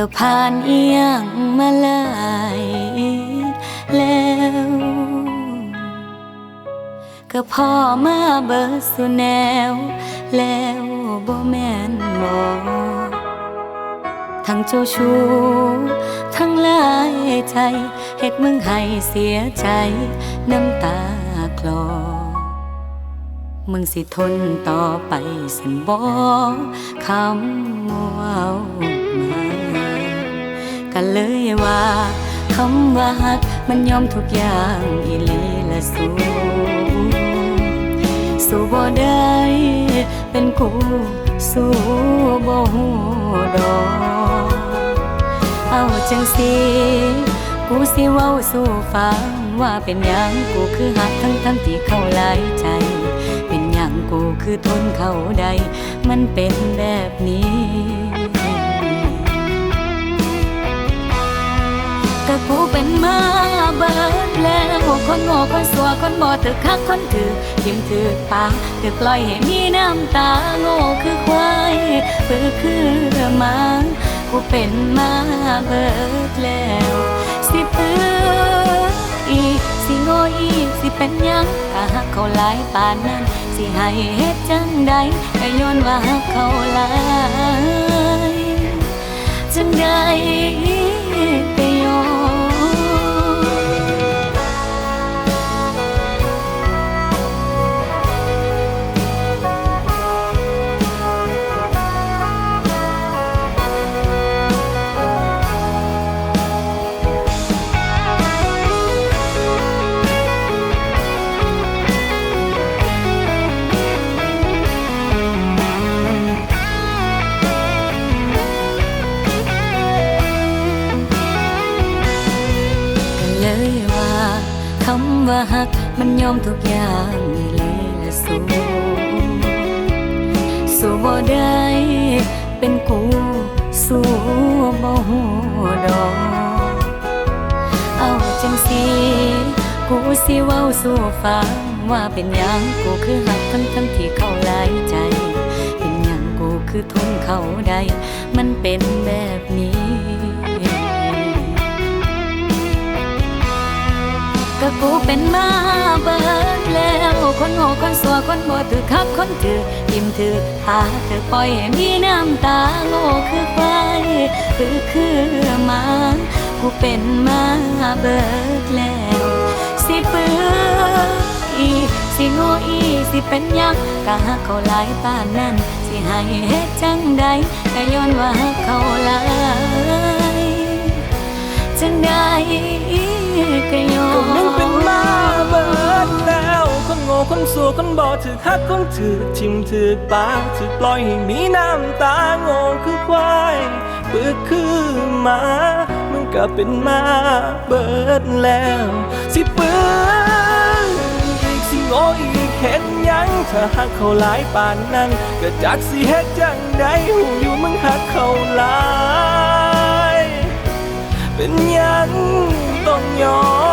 ก็ผ่านเอียงมาหลายแล้ว ก็พ่อมาเบิดสุแนว แล้วบ่แม่นบ่ทั้งเจ้าชู้ทั้งหลายใจเฮ็ดมึงให้เสียใจ น้ำตาคลอ มึงสิทนต่อไปสันบอคำว้ามา กันเลยว่าคำว่าฮักมันยอมทุกอย่างอีลีละสูสู้บ่ได้เป็นกูสู้บ่ฮู้ดอกเอาจังสิกูสิเว้าสู่ฟังว่าเป็นหยังกูคือหักทั้งทั้งที่เข้าหลายใจ เป็นหยังกูคือทนเขาใดมันเป็นแบบนี้ ก็กูเป็นมาเบิดแล้วคนโง่คนสัวคนบ่ถึกคักคนถือทิมถือปากถึกปล่อยให้มีน้ำตาโง่คือควายเพื่อคือมากูเป็นมาเบิดแล้ว สิเปื้ออีกสิโง่อีกสิเป็นยังถ้าหักเขาหลายปานนั้น สิให้เฮ็ดจังใดก็ย้อนว่าหักเขาหลายจังใดำว่าฮัก มันยอมทุกอย่างนี่เลยละสู้สู้บ่ได้เป็นกูสู้บ่ฮู้ดอกเอาจังสิกูสิเว้าสู่ฟังว่าเป็นหยังกูคือหักทั้งทั้งที่เขาหลายใจ เป็นหยังกูคือทนเขาใดมันเป็นแบบ ก็กูเป็นมาเบิดแล้วคนโง่คนสัวคนบ่ถือคักคนถือทิมถือตาถือปล่อยให้มีน้ำตาโง่คือควายคือคือมากูเป็นมาเบิดแล้วสิเปื้ออีสิโง่อีสิเป็นยังกะหักเขาหลายปานนั้นสิให้เฮ็ดจังใดก็ย้อนว่าหักเขาหลาย จังใดก็ย้อก็นมึงเป็นมาเบิดแล้ว คนโง่คนสัวคนบอถือคักคนถือทิมถือปากถือปล่อยให้มีน้ำตาโง่คือควายปึกคือหมามึงก็เป็นมาเบิดแล้ว สิเปื้ออีกสิโง่อีกเห็นยังถ้าหักเขาหลายปานนั้นก็จักสิเฮ็ดจังใดหูอยู่มึงหักเขาหลาย bên nhắn con nhỏ